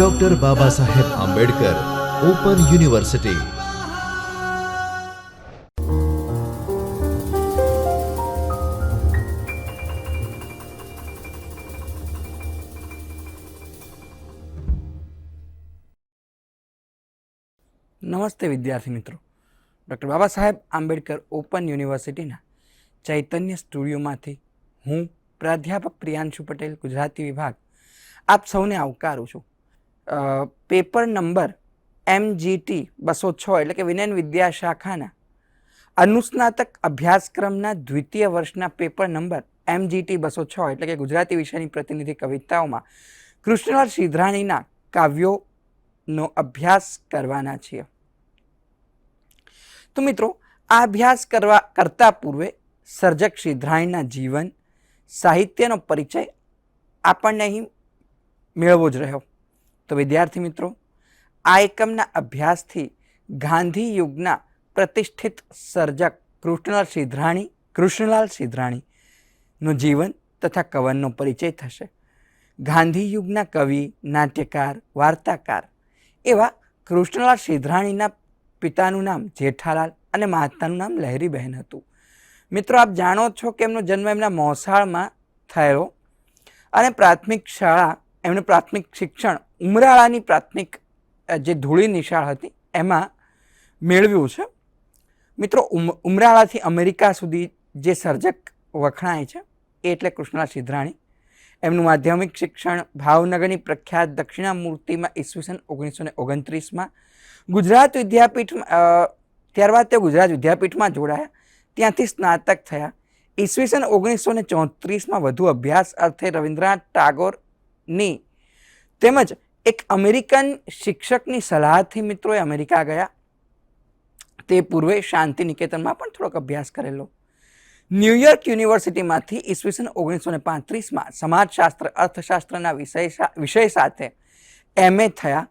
Doctor Baba Saheb Ambedkar open university નમસ્તે વિદ્યાર્થી મિત્રો. ડૉક્ટર બાબા સાહેબ આંબેડકર ઓપન યુનિવર્સિટીના ચૈતન્ય સ્ટુડિયોમાંથી હું પ્રાધ્યાપક પ્રિયાંશુ પટેલ, ગુજરાતી વિભાગ. આપ સૌને આવકારું છું. પેપર નંબર એમજીટી બસો છ એટલે કે વિનયન વિદ્યાશાખાના અનુસ્નાતક અભ્યાસક્રમના દ્વિતીય વર્ષના પેપર નંબર એમજીટી બસો છ એટલે કે ગુજરાતી વિષયની પ્રતિનિધિ કવિતાઓમાં કૃષ્ણલાલ સિદ્ધરાણીના કાવ્યોનો અભ્યાસ કરવાના છીએ. તો મિત્રો, આ અભ્યાસ કરવા કરતા પૂર્વે સર્જક સિદ્ધરાણીના જીવન, સાહિત્યનો પરિચય આપણને અહીં મેળવો જ રહ્યો. તો વિદ્યાર્થી મિત્રો, આ એકમના અભ્યાસથી ગાંધી યુગના પ્રતિષ્ઠિત સર્જક કૃષ્ણલાલ સિદ્ધરાણી, કૃષ્ણલાલ સિદ્ધરાણીનું જીવન તથા કવનનો પરિચય થશે. ગાંધી યુગના કવિ, નાટ્યકાર, વાર્તાકાર એવા કૃષ્ણલાલ સિદ્ધરાણીના પિતાનું નામ જેઠાલાલ અને માતાનું નામ લહેરીબહેન હતું. મિત્રો, આપ જાણો છો કે એમનો જન્મ એમના મોસાળમાં થયો અને પ્રાથમિક શાળા એમણે પ્રાથમિક શિક્ષણ, ઉમરાળાની પ્રાથમિક જે ધૂળી નિશાળ હતી, એમાં મેળવ્યું છે. મિત્રો, ઉમ, ઉમરાળાથી અમેરિકા સુધી જે સર્જક વખણાય છે, એ એટલે કૃષ્ણલાલ સિદ્ધરાણી. એમનું માધ્યમિક શિક્ષણ ભાવનગરની પ્રખ્યાત દક્ષિણામૂર્તિમાં ઈસવીસન ઓગણીસો ને ઓગણત્રીસમાં. ગુજરાત વિદ્યાપીઠમાં ત્યારબાદ તેઓ ગુજરાત વિદ્યાપીઠમાં જોડાયા. ત્યાંથી સ્નાતક થયા. ઈસવીસન ઓગણીસો ને ચોત્રીસમાં વધુ અભ્યાસ અર્થે રવિન્દ્રનાથ ટાગોરની તેમજ એક અમેરિકન શિક્ષકની સલાહથી મિત્રો એ અમેરિકા ગયા. તે પૂર્વે શાંતિ નિકેતનમાં પણ થોડોક અભ્યાસ કરેલો. ન્યુયોર્ક યુનિવર્સિટીમાંથી ઈસવીસન ઓગણીસો ને પાંત્રીસમાં સમાજશાસ્ત્ર, અર્થશાસ્ત્રના વિષય વિષય સાથે એમએ થયા.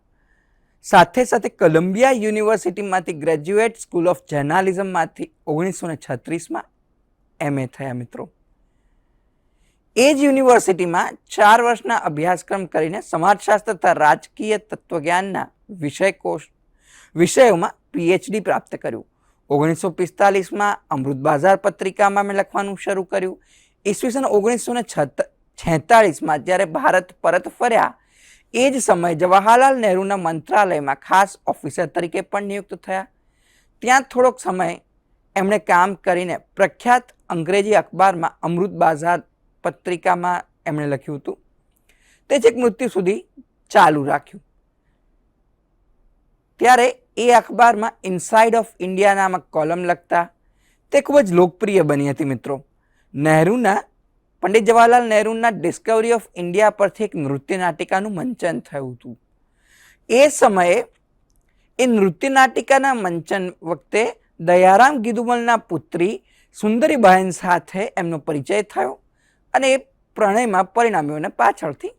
સાથે સાથે કોલંબિયા યુનિવર્સિટીમાંથી ગ્રેજ્યુએટ સ્કૂલ ઓફ જર્નાલિઝમમાંથી ઓગણીસો ને છત્રીસમાં એમએ થયા મિત્રો. એ જ યુનિવર્સિટીમાં ચાર વર્ષના અભ્યાસક્રમ કરીને સમાજશાસ્ત્ર તથા રાજકીય તત્વજ્ઞાનના વિષયકોશ, વિષયોમાં પીએચડી પ્રાપ્ત કર્યું. ઓગણીસો પિસ્તાલીસમાં અમૃત બાજાર પત્રિકામાં મેં લખવાનું શરૂ કર્યું. ઈસવીસન ઓગણીસો ને છેતાળીસમાં જ્યારે ભારત પરત ફર્યા, એ જ સમયે જવાહરલાલ નહેરુના મંત્રાલયમાં ખાસ ઓફિસર તરીકે પણ નિયુક્ત થયા. ત્યાં થોડોક સમય એમણે કામ કરીને પ્રખ્યાત અંગ્રેજી અખબારમાં અમૃત બાજાર પત્રિકામાં એમણે લખ્યું હતું. તે છેક મૃત્યુ સુધી ચાલુ રાખ્યું. ત્યારે એ અખબારમાં ઇનસાઇડ ઓફ ઇન્ડિયા નામક કોલમ લખતા તે ખૂબ જ લોકપ્રિય બની હતી મિત્રો. નહેરુના, પંડિત જવાહરલાલ નહેરુના ડિસ્કવરી ઓફ ઇન્ડિયા પરથી એક નૃત્ય નાટિકાનું મંચન થયું હતું. એ સમયે એ નૃત્ય નાટિકાના મંચન વખતે દયારામ ગીદુમલના પુત્રી સુંદરીબહેન સાથે એમનો પરિચય થયો. અને એ પ્રણયમાં પરિણામ્યું અને પાછળથી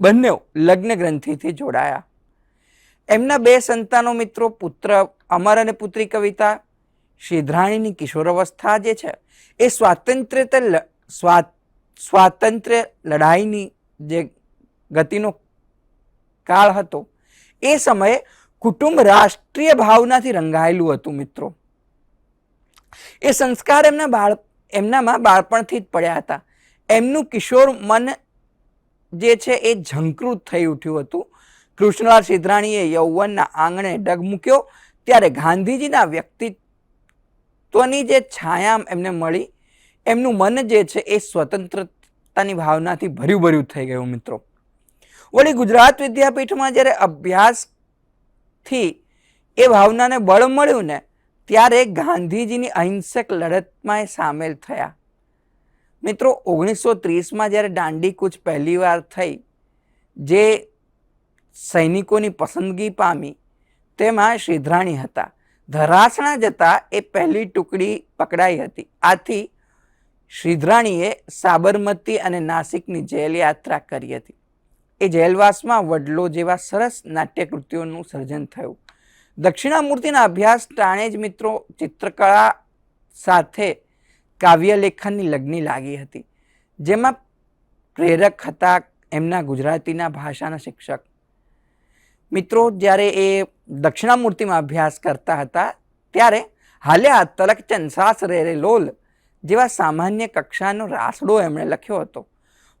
બંને લગ્ન ગ્રંથિથી જોડાયા. એમના બે સંતાનો મિત્રો પુત્ર અમર અને પુત્રી કવિતા, સિદ્ધરાણીની કિશોરાવસ્થા જે છે, એ સ્વાતંત્ર્ય સ્વાતંત્ર્ય લડાઈની જે ગતિનો કાળ હતો, એ સમયે કુટુંબ રાષ્ટ્રીય ભાવનાથી રંગાયેલું હતું મિત્રો. એ સંસ્કાર એમના બાળ એમનામાં બાળપણથી જ પડ્યા હતા. એમનું કિશોર મન જે છે એ ઝંકૃત થઈ ઉઠ્યું હતું. કૃષ્ણલાલ સિદ્ધરાણીએ યૌવનના આંગણે ડગ મૂક્યો. ત્યારે ગાંધીજીના વ્યક્તિત્વની જે છાયા એમને મળી. એમનું મન જે છે એ સ્વતંત્રતાની ભાવનાથી ભર્યું ભર્યું થઈ ગયું મિત્રો. વળી ગુજરાત વિદ્યાપીઠમાં જ્યારે અભ્યાસથી એ ભાવનાને બળ મળ્યું ને ત્યારે ગાંધીજીની અહિંસક લડતમાં સામેલ થયા. મિત્રો ઓગણીસો ત્રીસમાં જ્યારે દાંડી કૂચ પહેલીવાર થઈ, જે સૈનિકોની પસંદગી પામી, તેમાં શિધરાણી હતા. ધરાસણા જતાં એ પહેલી ટુકડી પકડાઈ હતી. આથી સિદ્ધરાણીએ સાબરમતી અને નાસિકની જેલ યાત્રા કરી હતી. એ જેલવાસમાં વડલો જેવા સરસ નાટ્યકૃતિઓનું સર્જન થયું. દક્ષિણામૂર્તિના અભ્યાસ ટાણે જ મિત્રો ચિત્રકળા સાથે કાવ્યલેખનની લગ્ની લાગી હતી, જેમાં પ્રેરક હતા એમના ગુજરાતીના ભાષાના શિક્ષક. મિત્રો, જ્યારે એ દક્ષિણામૂર્તિમાં અભ્યાસ કરતા હતા, ત્યારે હાલ્યા તલકચંદ ચંસાસ રે લોલ જેવા સામાન્ય કક્ષાનો રાસડો એમણે લખ્યો હતો.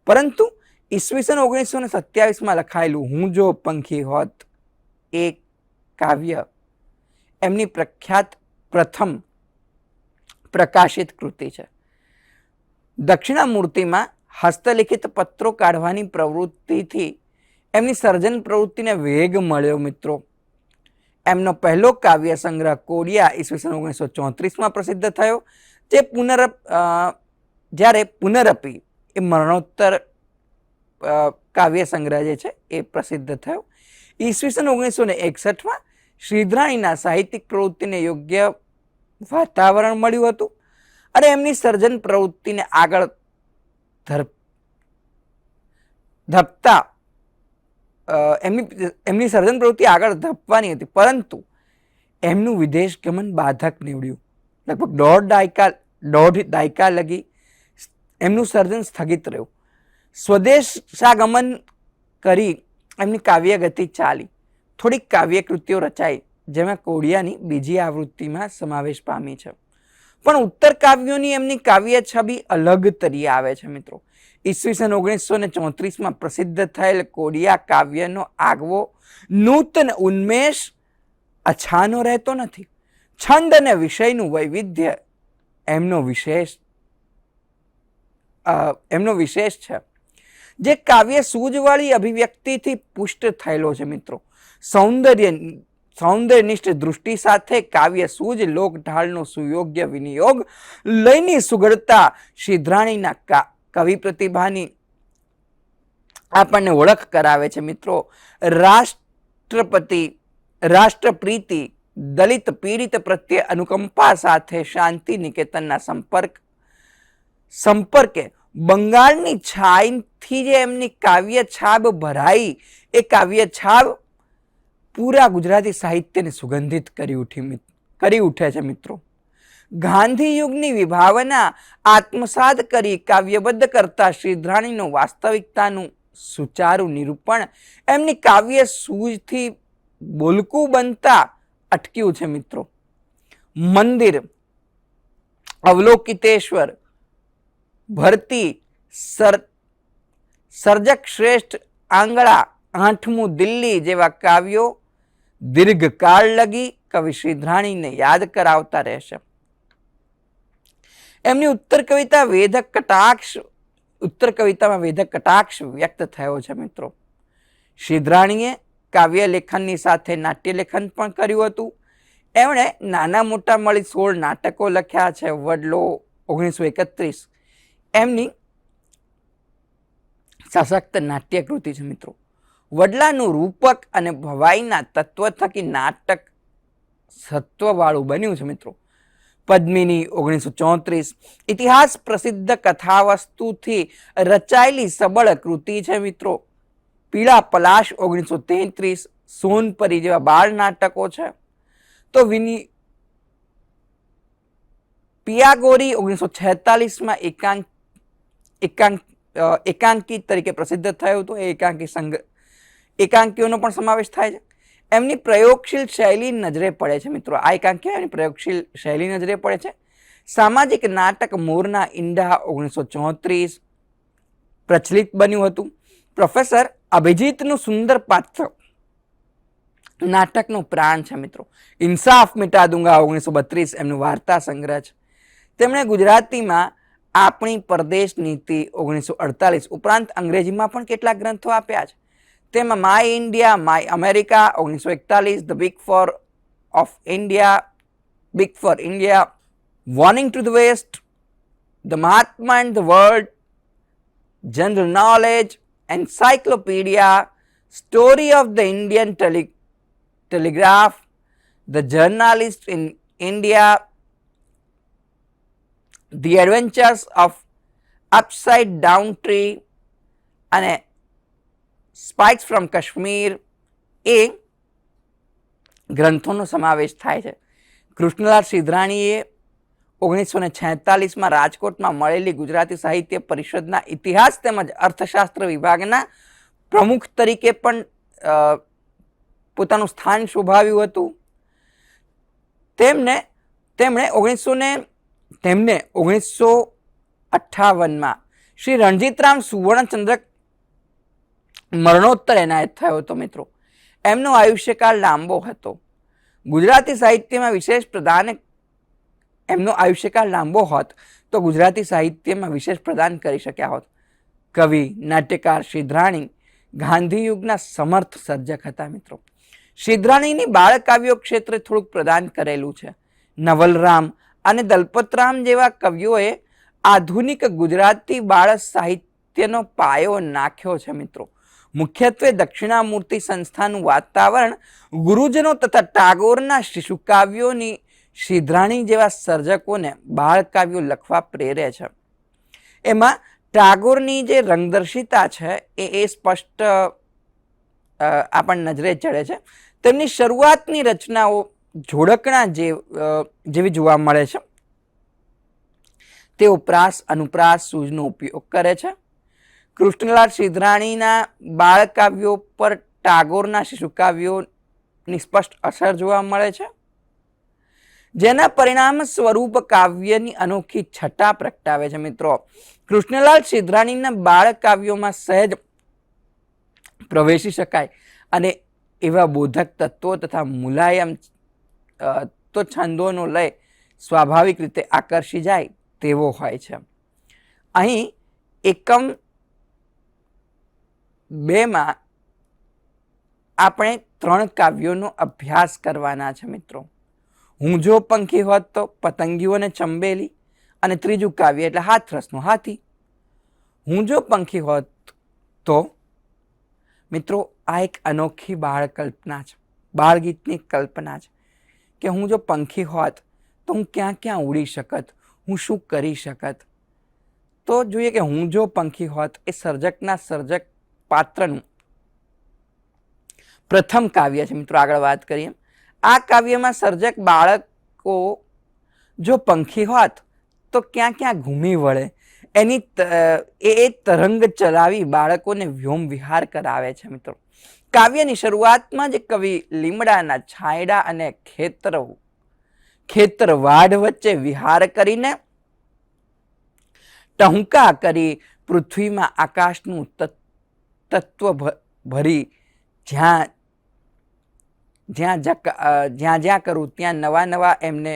પરંતુ ઈસવીસન ઓગણીસો ને સત્યાવીસમાં લખાયેલું હું જો પંખી હોત એ કાવ્ય. એમની પ્રખ્યાત પ્રથમ પ્રકાશિત કૃતિ છે. દક્ષિણામૂર્તિમાં હસ્તલિખિત પત્રો કાઢવાની પ્રવૃત્તિથી એમની સર્જન પ્રવૃત્તિને વેગ મળ્યો મિત્રો. એમનો પહેલો કાવ્ય સંગ્રહ કોડિયા ઈસવીસન ઓગણીસો ચોત્રીસમાં પ્રસિદ્ધ થયો જે પુનરપ અ, જ્યારે પુનરપી એ મરણોત્તર કાવ્ય સંગ્રહ જે છે એ પ્રસિદ્ધ થયો. ઈસવીસન ઓગણીસો ને એકસઠમાં શ્રીધરાણીના સાહિત્યિક પ્રવૃત્તિને યોગ્ય વાતાવરણ મળ્યું હતું અને એમની સર્જન પ્રવૃત્તિને આગળ ધર, ધપતા એમની એમની સર્જન પ્રવૃત્તિ આગળ ધપવાની હતી, પરંતુ એમનું વિદેશ ગમન બાધક નીવડ્યું. લગભગ દોઢ દાયકા દોઢ દાયકા લગી એમનું સર્જન સ્થગિત રહ્યું. સ્વદેશાગમન કરી એમની કાવ્યગતિ ચાલી. થોડીક કાવ્ય કૃતિઓ રચાઈ, જેમાં કોડિયાની બીજી આવૃત્તિમાં સમાવેશ પામી છે. પણ ઉત્તર કાવ્યોની એમની કાવ્ય છબી અલગ તરી આવે છે મિત્રો. ઈસવીસન ઓગણીસો ને ચોત્રીસમાં પ્રસિદ્ધ થયેલ કોડિયા કાવ્યનો આગવો નૂતન ઉન્મેષ અછાનો રહેતો નથી. છંદ અને વિષયનું વૈવિધ્ય એમનો વિશેષ એમનો વિશેષ છે. જે કાવ્ય સૂઝવાળી અભિવ્યક્તિથી પુષ્ટ થયેલો છે મિત્રો. સૌંદર્ય, સૌંદર્યનિષ્ઠ દૃષ્ટિ સાથે કાવ્ય સૂજ લોક ઢાળનો સુયોગ્ય વિનિયોગ, લયની સુગડતા, સિદ્ધરાણીના કા, કવિ પ્રતિભાની આપણને ઓળખ કરાવે છે મિત્રો. રાષ્ટ્રપતિ, રાષ્ટ્રપ્રીતિ, દલિત પીડિત પ્રત્યે અનુકંપા સાથે શાંતિ નિકેતનના સંપર્ક, સંપર્કે બંગાળની છાઈથી જે એમની કાવ્ય છાબ ભરાઈ, એ કાવ્ય છાબ પૂરા ગુજરાતી સાહિત્યને સુગંધિત કરી ઉઠી કરી ઉઠે છે મિત્રો. ગાંધી યુગની વિભાવના આત્મસાત કરી કાવ્યબદ્ધ કરતા શ્રીધ્રાણીનું વાસ્તવિકતાનું સુચારું નિરૂપણ એમની કાવ્ય સૂઝથી બોલકું બનતા અટક્યું છે મિત્રો. મંદિર, અવલોકિતેશ્વર, ભરતી, સર સર્જક શ્રેષ્ઠ આંગળા, આઠમું દિલ્હી જેવા કાવ્યો દીર્ઘકાળ લગી કવિ શ્રીધ્રાણીને યાદ કરાવતા રહેશે. એમની ઉત્તર કવિતા વેધક કટાક્ષ, ઉત્તર કવિતામાં વેધક કટાક્ષ વ્યક્ત થયો છે મિત્રો. શ્રીધ્રાણીએ કાવ્ય લેખનની સાથે નાટ્ય લેખન પણ કર્યું હતું. એમણે નાના મોટા મળી સોળ નાટકો લખ્યા છે. વડલો ઓગણીસો એકત્રીસ. એમની સશક્ત નાટ્યકૃતિ છે મિત્રો. વડલાનું રૂપક અને ભવાઈના તત્વ થકી નાટક સત્વવાળું બન્યું છે મિત્રો. પદ્મિની ઓગણીસો ચોત્રીસ ઇતિહાસ પ્રસિદ્ધ કથાવસ્તુથી રચાયેલી સબળ કૃતિ છે મિત્રો. પીળા પલાશ ઓગણીસો તેત્રીસ સોનપરી જેવા બાળ નાટકો છે. તો વિની પિયાગોરી ઓગણીસો છેતાલીસમાં એકાંક એકાંક એકાંકી તરીકે પ્રસિદ્ધ થયું હતું. એ એકાંકી સંગ એકાંકીઓનો પણ સમાવેશ થાય છે. એમની પ્રયોગશીલ શૈલી નજરે પડે છે મિત્રો. આ એકાંકીઓ એમની પ્રયોગશીલ શૈલી નજરે પડે છે. સામાજિક નાટક મોરના ઈંડા ઓગણીસો ચોત્રીસ પ્રચલિત બન્યું હતું. પ્રોફેસર અભિજીતનું સુંદર પાત્ર નાટકનું પ્રાણ છે મિત્રો. ઇન્સાફ મિટા દુંગા ઓગણીસો બત્રીસ એમનું વાર્તા સંગ્રહ છે. તેમણે ગુજરાતીમાં આપણી પરદેશ નીતિ ઓગણીસો અડતાલીસ ઉપરાંત અંગ્રેજીમાં પણ કેટલાક ગ્રંથો આપ્યા છે. તેમાં માય ઇન્ડિયા માય અમેરિકા ઓગણીસો એકતાલીસ the big four of India big four India warning to the west the Mahatma and the world general knowledge, encyclopedia, story of the Indian tele- telegraph, the journalist in India, the adventures of upside down tree અને spikes from Kashmir એ ગ્રંથોનો સમાવેશ થાય છે. કૃષ્ણલાલ સિદ્ધરાણીએ ઓગણીસો ને છેતાલીસમાં રાજકોટમાં મળેલી ગુજરાતી સાહિત્ય પરિષદના ઇતિહાસ તેમજ અર્થશાસ્ત્ર વિભાગના પ્રમુખ તરીકે પણ પોતાનું સ્થાન શોભાવ્યું હતું. તેમને, તેમણે ઓગણીસો ને, તેમને ઓગણીસો અઠ્ઠાવનમાં શ્રી રણજીતરામ સુવર્ણચંદ્રક મરણોત્તર એનાયત થયો હતો મિત્રો. એમનો આયુષ્યકાળ લાંબો હતો. ગુજરાતી સાહિત્યમાં વિશેષ પ્રદાન એમનો આયુષ્યકાળ લાંબો હોત તો ગુજરાતી સાહિત્યમાં વિશેષ પ્રદાન કરી શક્યા હોત. કવિ, નાટ્યકાર સિદ્ધરાણી ગાંધીયુગના સમર્થ સર્જક હતા મિત્રો. સિદ્ધરાણીની બાળકાવ્યો ક્ષેત્રે થોડુંક પ્રદાન કરેલું છે. નવલરામ અને દલપતરામ જેવા કવિઓએ આધુનિક ગુજરાતી બાળ સાહિત્યનો પાયો નાખ્યો છે મિત્રો. મુખ્યત્વે દક્ષિણામૂર્તિ સંસ્થાનું વાતાવરણ ગુરુજનો તથા ટાગોરના શિશુકાવ્યોની સિદ્ધરાણી જેવા સર્જકોને બાળકાવ્યો લખવા પ્રેરે છે. એમાં ટાગોરની જે રંગદર્શિતા છે એ એ સ્પષ્ટ આપણ નજરે ચડે છે. તેમની શરૂઆતની રચનાઓ જોડકણા જે જેવી જોવા મળે છે. તેઓ પ્રાસ અનુપ્રાસ સૂઝનો ઉપયોગ કરે છે. કૃષ્ણલાલ સિદ્ધરાણીના બાળકાવ્યો પર ટાગોરના શિશુકાવ્યોની સ્પષ્ટ અસર જોવા મળે છે. જેના પરિણામ સ્વરૂપ કાવ્યની અનોખી છટા પ્રગટાવે છે મિત્રો. કૃષ્ણલાલ સિદ્ધરાણીના બાળકાવ્યોમાં સહેજ પ્રવેશી શકાય અને એવા બોધક તત્વો તથા મુલાયમ તો છંદોનો લય સ્વાભાવિક રીતે આકર્ષી જાય તેવો હોય છે. અહીં એકમ બેમાં આપણે ત્રણ કાવ્યોનો અભ્યાસ કરવાના છે મિત્રો. હું જો પંખી હોત તો પતંગીઓને ચંબેલી અને ત્રીજું કાવ્ય એટલે હાથરસનું હાથી. હું જો પંખી હોત તો મિત્રો આ એક અનોખી બાળ કલ્પના છે, બાળગીતની કલ્પના છે કે હું જો પંખી હોત તો હું ક્યાં ક્યાં ઉડી શકત, હું શું કરી શકત? તો જોઈએ કે હું જો પંખી હોત એ સર્જકના સર્જક પાત્રનું. પ્રથમ કાવ્ય છે, મિત્રો, આગળ વાત કરીએ. આ કાવ્યમાં સર્જક બાળકો જો પંખી હોત, તો ક્યાં ક્યાં ઘૂમી વળે? એની એ તરંગ ચલાવી બાળકોને વ્યોમ વિહાર કરાવે છે, મિત્રો. કાવ્યની શરૂઆતમાં જ કવિ લીમડાના છાંયડા અને ખેતર ખેતર વાઢ વચ્ચે વિહાર કરીને ટહુકા કરી પૃથ્વીમાં આકાશનું તત્- તત્વ ભરી જ્યાં જ્યાં જ્યાં જ્યાં કરું, ત્યાં નવા નવા એમને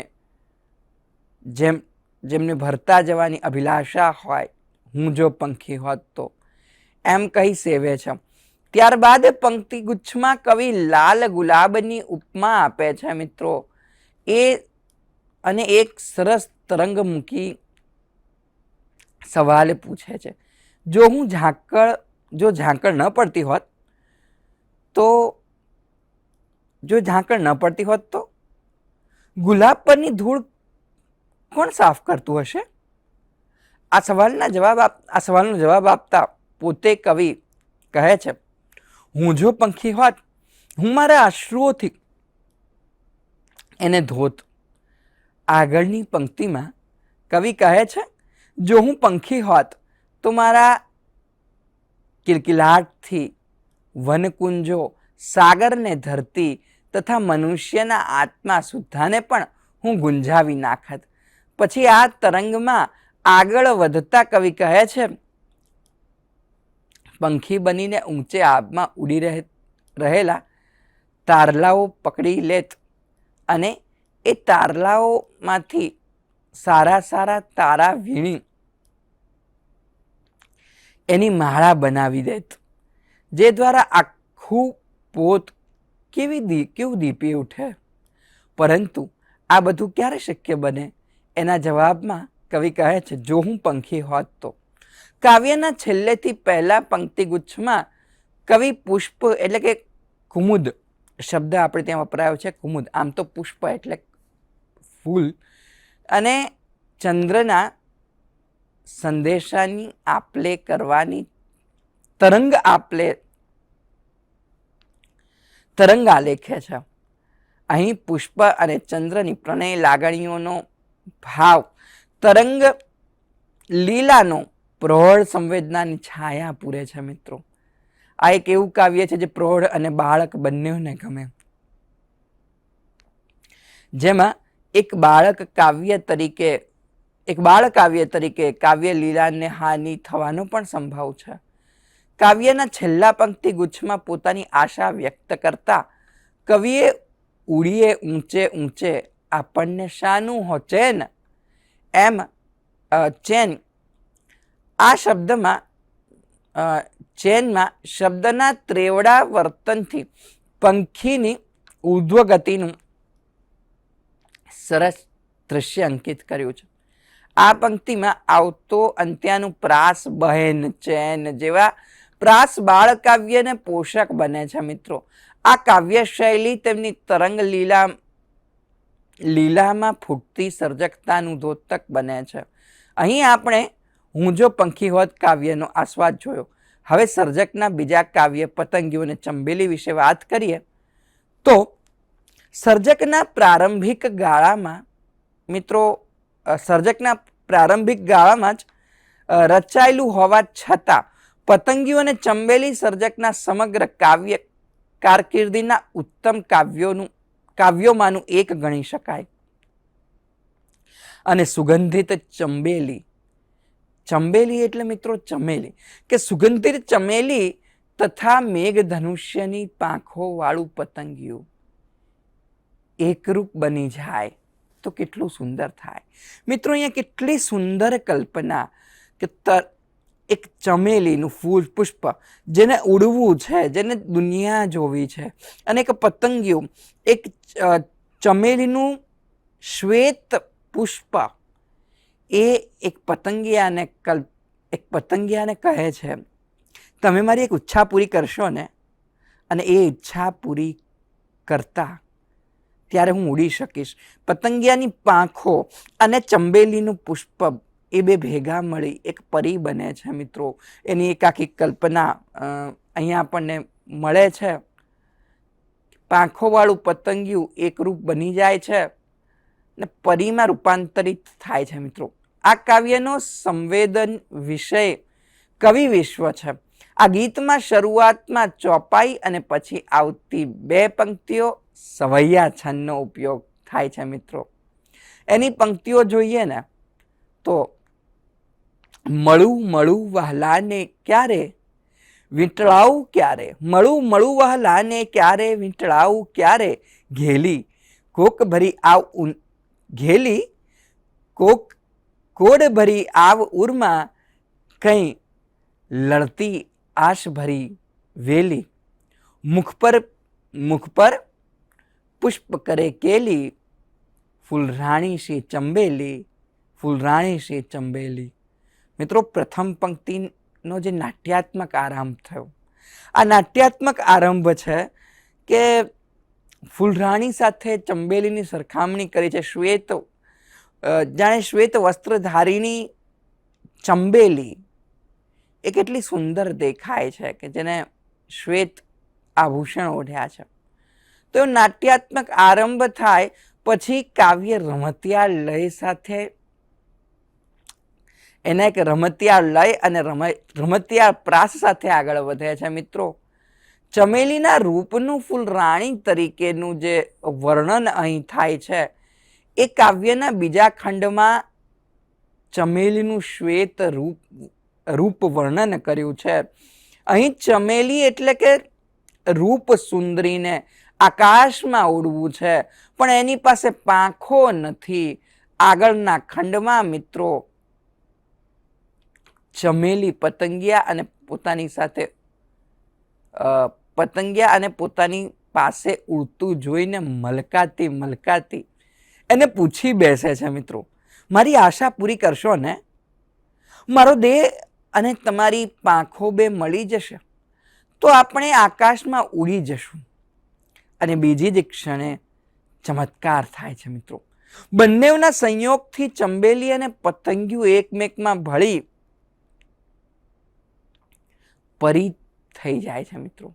જેમ, જેમને ભરતા જવાની અભિલાષા હોય, હું જો પંખી હોત તો, એમ કહી સેવે છે. ત્યારબાદ પંક્તિ ગુચ્છમાં કવિ લાલ ગુલાબની ઉપમા આપે છે, મિત્રો. એ અને એક સરસ તરંગ મૂકી સવાલ પૂછે છે. જો હું ઝાંકળ જો ઝાંકળ ન પડતી હોત, તો જો ઝાંકળ ન પડતી હોત તો ગુલાબ પરની ધૂળ કોણ સાફ કરતું હશે? આ સવાલના જવાબ આપ, આ સવાલનો જવાબ આપતા પોતે કવિ કહે છે, હું જો પંખી હોત, હું મારા અશ્રુઓથી એને ધોત. આગળની પંક્તિમાં કવિ કહે છે, જો હું પંખી હોત, તો મારા કિલકિલાટથી વનકુંજો સાગરને ધરતી તથા મનુષ્યના આત્મા સુદ્ધાને પણ હું ગુંજાવી નાખત. પછી આ તરંગમાં આગળ વધતા કવિ કહે છે, પંખી બનીને ઊંચે આબમાં ઉડી રહે, રહેલા તારલાઓ પકડી લેત અને એ તારલાઓમાંથી સારા સારા તારા વીણી એની માળા બનાવી દેત. જે દ્વારા આખું પોત કેવી દી, કેવું દીપી ઉઠે? પરંતુ આ બધું ક્યારે શક્ય બને? એના જવાબમાં કવિ કહે છે, જો હું પંખી હોત તો. કાવ્યના છેલ્લેથી પહેલાં પંક્તિગુચ્છમાં કવિ પુષ્પ એટલે કે કુમુદ શબ્દ આપણે ત્યાં વપરાયો છે, કુમુદ. આમ તો પુષ્પ એટલે ફૂલ. અને ચંદ્રના સંદેશાની આપલે કરવાની તરંગ આપલે તરંગ આલેખે છે. અહીં પુષ્પ અને ચંદ્રની પ્રણય લાગણીઓનો ભાવ, તરંગ લીલાનો પ્રૌઢ સંવેદનાની છાયા પૂરે છે મિત્રો. આ એક એવું કાવ્ય છે જે પ્રૌઢ અને બાળક બંનેને ગમે. જેમાં એક બાળક કાવ્ય તરીકે એક બાળ કાવ્ય તરીકે કાવ્ય લીલાને હાનિ થવાનો પણ સંભવ છે. કાવ્યના છેલ્લા પંક્તિ ગુચ્છમાં પોતાની આશા વ્યક્ત કરતા કવિએ ઉડીએ ઊંચે ઊંચે, આપણને શાનું હો ચેન એમ ચેન. આ શબ્દમાં ચેનમાં શબ્દના ત્રેવડા વર્તનથી પંખીની ઉર્ધ્વગતિનું સરસ દ્રશ્ય અંકિત કર્યું છે. આ પંક્તિમાં આવતો અંત્યાનું પ્રાસ બહેન, ચેન જેવા પ્રાસ બાળ કાવ્યને પોષક બને છે મિત્રો. આ કાવ્ય શૈલી તેમની તરંગ લીલા, લીલામાં ફૂટતી સર્જકતાનું ધોતક બને છે. અહીં આપણે હું જો પંખી હોત કાવ્યનો આસ્વાદ જોયો. હવે સર્જકના બીજા કાવ્ય પતંગીઓને ચંબેલી વિશે વાત કરીએ, તો સર્જકના પ્રારંભિક ગાળામાં મિત્રો સર્જકના પ્રારંભિક ગાળામાં જ રચાયેલું હોવા છતાં પતંગીઓ અને ચંબેલી સર્જકના સમગ્ર કાવ્ય કારકિર્દીના ઉત્તમ કાવ્યોનું, કાવ્યોમાંનું એક ગણી શકાય. અને સુગંધિત ચંબેલી ચંબેલી એટલે મિત્રો ચમેલી, કે સુગંધિત ચમેલી તથા મેઘધનુષ્યની પાંખોવાળું પતંગિયું. એકરૂપ બની જાય. તો કેટલું સુંદર થાય. મિત્રો, અહીંયા કેટલી સુંદર કલ્પના કે ત એક ચમેલીનું ફૂલ પુષ્પ જેને ઉડવું છે, જેને દુનિયા જોવી છે. અને એક પતંગિયું, એક ચમેલીનું શ્વેત પુષ્પ. એ એક પતંગિયાને કલ્પ, એક પતંગિયાને કહે છે, તમે મારી એક ઈચ્છા પૂરી કરશો ને? અને એ ઈચ્છા પૂરી કરતા ત્યારે હું ઉડી શકીશ. પતંગિયાની પાંખો અને ચંબેલીનું પુષ્પ એ બે ભેગા મળી એક પરી બને છે મિત્રો. એની એક આખી કલ્પના અહીંયા આપણને મળે છે. પાંખોવાળું પતંગિયું એકરૂપ બની જાય છે ને પરીમાં રૂપાંતરિત થાય છે મિત્રો. આ કાવ્યનો સંવેદન વિષય કવિ વિશ્વ છે. આ ગીતમાં શરૂઆતમાં ચોપાઈ અને પછી આવતી બે પંક્તિઓ સવૈયા છંદનો ઉપયોગ થાય છે મિત્રો. એની પંક્તિઓ જોઈએ ને, તો મળું મળું વહલાને ક્યારે? વીંટળાવું ક્યારે? મળું મળું વહલાને ક્યારે? વીંટળાવું ક્યારે? ઘેલી કોક ભરી આવ ઘેલી, કોક કોડ ભરી આવ ઉરમાં કંઈ લડતી આશ ભરી વેલી, મુખ પર મુખ પર પુષ્પ કરે કેલી, ફૂલરાણી શ્રી ચંબેલી, ફૂલરાણી શ્રી ચંબેલી. મિત્રો, પ્રથમ પંક્તિનો જે નાટ્યાત્મક આરંભ થયો, આ નાટ્યાત્મક આરંભ છે કે ફૂલરાણી સાથે ચંબેલીની સરખામણી કરી છે શ્વેત જાણે શ્વેત વસ્ત્રધારીની ચંબેલી. એ કેટલી સુંદર દેખાય છે કે જેને શ્વેત આભૂષણ ઓઢ્યા છે. તો નાટ્યાત્મક આરંભ થાય પછી કાવ્ય રમતિયા લય સાથે એના એક રમતિયા લય અને રમ, રમતિયા પ્રાસ સાથે આગળ વધે છે મિત્રો. ચમેલીના રૂપનું ફૂલ રાણી તરીકેનું જે વર્ણન અહીં થાય છે, એ કાવ્યના બીજા ખંડમાં ચમેલીનું શ્વેત રૂપ રૂપ વર્ણન કર્યું છે. અહીં ચમેલી એટલે કે રૂપ સુંદરીને આકાશમાં ઉડવું છે. પણ એની પાસે પાંખો નથી. આગળના ખંડમાં મિત્રો ચમેલી પતંગિયા અને પોતાની સાથે પતંગિયા અને પોતાની પાસે ઉડતું જોઈને મલકાતી મલકાતી એને પૂછી બેસે છે મિત્રો, મારી આશા પૂરી કરશો ને? મારો દેહ અને તમારી પાંખો બે મળી જશે, તો આપણે આકાશમાં ઉડી જશું. અને બીજી જ ક્ષણે ચમત્કાર થાય છે મિત્રો. બંનેના સંયોગથી ચંબેલી અને પતંગિયું એકમેકમાં ભળી પરી થઈ જાય છે મિત્રો.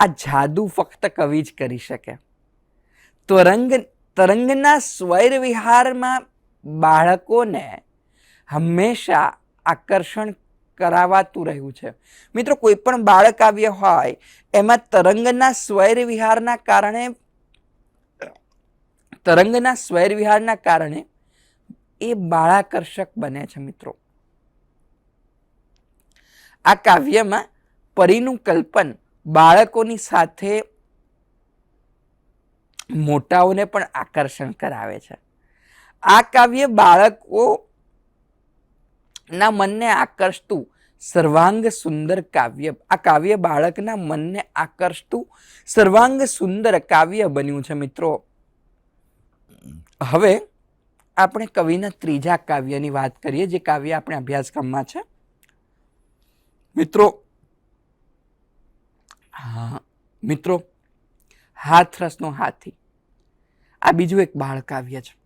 આ જાદુ ફક્ત કવિ જ કરી શકે. તરંગ, તરંગના સ્વૈર વિહારમાં બાળકોને હંમેશા આકર્ષણ કરાવાતું રહ્યું છે. મિત્રો, કોઈ પણ બાળ કાવ્ય હોય, એમાં તરંગના સ્વૈર વિહારના કારણે તરંગના સ્વૈર વિહારના કારણે એ બાળાકર્ષક બને છે, મિત્રો. આ કાવ્યમાં પરીનું કલ્પન બાળકોની સાથે મોટાઓને પણ આકર્ષણ કરાવે છે. આ કાવ્ય બાળકો ના મનને આકર્ષતું સર્વાંગ સુંદર કાવ્ય, આ કાવ્ય બાળકના મનને આકર્ષતું સર્વાંગ સુંદર કાવ્ય બન્યું છે મિત્રો. હવે આપણે કવિના ત્રીજા કાવ્યની વાત કરીએ, જે કાવ્ય આપણે અભ્યાસક્રમમાં છે. મિત્રો મિત્રો, હાથરસનો હાથી. આ બીજું એક બાળ કાવ્ય છે.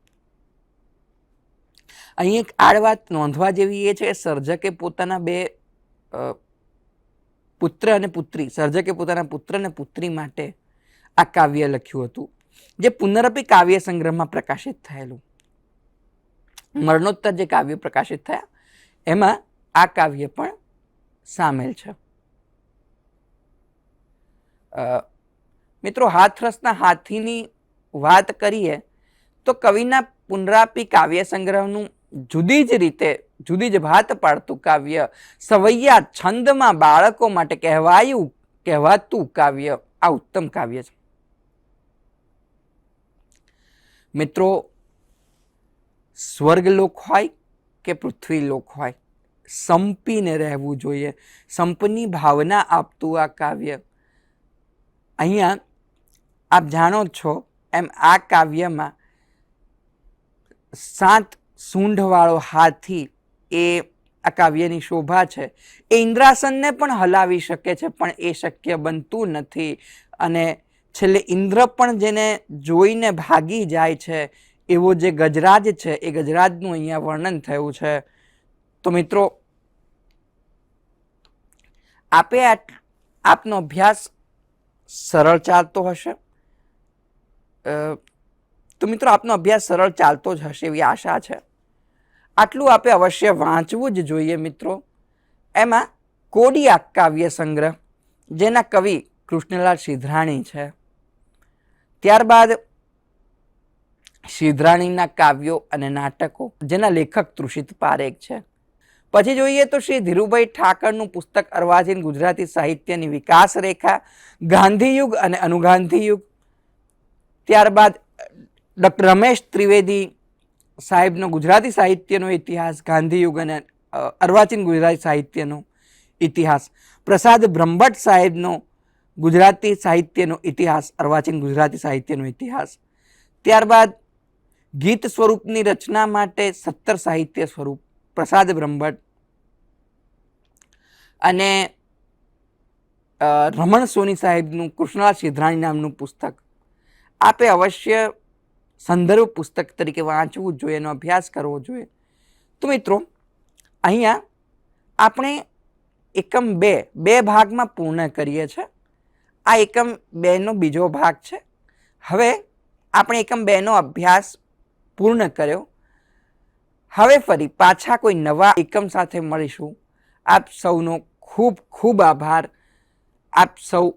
અહીં એક આડ વાત નોંધવા જેવી એ છે, સર્જકે પોતાના બે પુત્ર અને પુત્રી, સર્જકે પોતાના પુત્ર અને પુત્રી માટે આ કાવ્ય લખ્યું હતું, જે પુનરપી કાવ્ય સંગ્રહમાં પ્રકાશિત થયેલું. મરણોત્તર જે કાવ્ય પ્રકાશિત થયા, એમાં આ કાવ્ય પણ સામેલ છે. મિત્રો, હાથરસના હાથીની વાત કરીએ, તો કવિના પુનરાપી કાવ્ય સંગ્રહનું જુદી જ રીતે, જુદી જ ભાત પાડતું કાવ્ય, સવૈયા છંદમાં બાળકો માટે કહેવાયું, કહેવાતું કાવ્ય, આ ઉત્તમ કાવ્ય છે. મિત્રો, સ્વર્ગલોક હોય કે પૃથ્વીલોક હોય, સંપીને રહેવું જોઈએ, સંપની ભાવના આપતું આ કાવ્ય. અહીંયા આપ જાણો છો, એમ આ કાવ્યમાં સાત સૂંઢવાળો હાથી એ આ કાવ્યની શોભા છે. એ ઇન્દ્રાસનને પણ હલાવી શકે છે, પણ એ શક્ય બનતું નથી. અને છેલ્લે ઇન્દ્ર પણ જેને જોઈને ભાગી જાય છે, એવો જે ગજરાજ છે, એ ગજરાજનું અહીંયા વર્ણન થયું છે. તો મિત્રો, આપે આપનો અભ્યાસ સરળ ચાલતો હશે. તો મિત્રો, આપનો અભ્યાસ સરળ ચાલતો જ હશે એવી આશા છે. આટલું આપે અવશ્ય વાંચવું જ જોઈએ મિત્રો. એમાં કોડિયાક કાવ્ય સંગ્રહ, જેના કવિ કૃષ્ણલાલ સિદ્ધરાણી છે. ત્યારબાદ સિદ્ધરાણીના કાવ્યો અને નાટકો, જેના લેખક તૃષિત પારેખ છે. પછી જોઈએ તો શ્રી ધીરુભાઈ ઠાકરનું પુસ્તક અર્વાચીન ગુજરાતી સાહિત્યની વિકાસ રેખા ગાંધીયુગ અને અનુગાંધીયુગ. ત્યારબાદ ડૉક્ટર રમેશ ત્રિવેદી સાહેબનો ગુજરાતી સાહિત્યનો ઇતિહાસ ગાંધીયુગ અને અર્વાચીન ગુજરાતી સાહિત્યનો ઇતિહાસ, પ્રસાદ બ્રહ્મભટ્ટ સાહેબનો ગુજરાતી સાહિત્યનો ઇતિહાસ, અર્વાચીન ગુજરાતી સાહિત્યનો ઇતિહાસ. ત્યારબાદ ગીત સ્વરૂપની રચના માટે સત્તર સાહિત્ય સ્વરૂપ, પ્રસાદ બ્રહ્મભટ્ટ અને રમણ સોની સાહેબનું કૃષ્ણલાલ સિદ્ધરાણી નામનું પુસ્તક. આપે અવશ્ય સંદર્ભ પુસ્તક તરીકે વાંચવું જોઈએ, એનો અભ્યાસ કરવો જોઈએ. તો મિત્રો, અહીંયા આપણે એકમ બે બે ભાગમાં પૂર્ણ કરીએ છીએ આ એકમ બેનો બીજો ભાગ છે. હવે આપણે એકમ બેનો અભ્યાસ પૂર્ણ કર્યો. હવે ફરી પાછા કોઈ નવા એકમ સાથે મળીશું. આપ સૌનો ખૂબ ખૂબ આભાર. આપ સૌ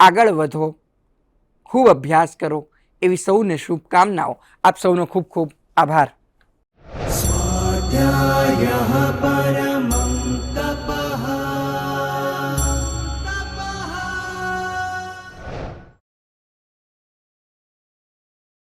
આગળ વધો. ખૂબ અભ્યાસ કરો. એવી સૌને શુભકામનાઓ. આપ સૌનો ખૂબ ખૂબ આભાર. પર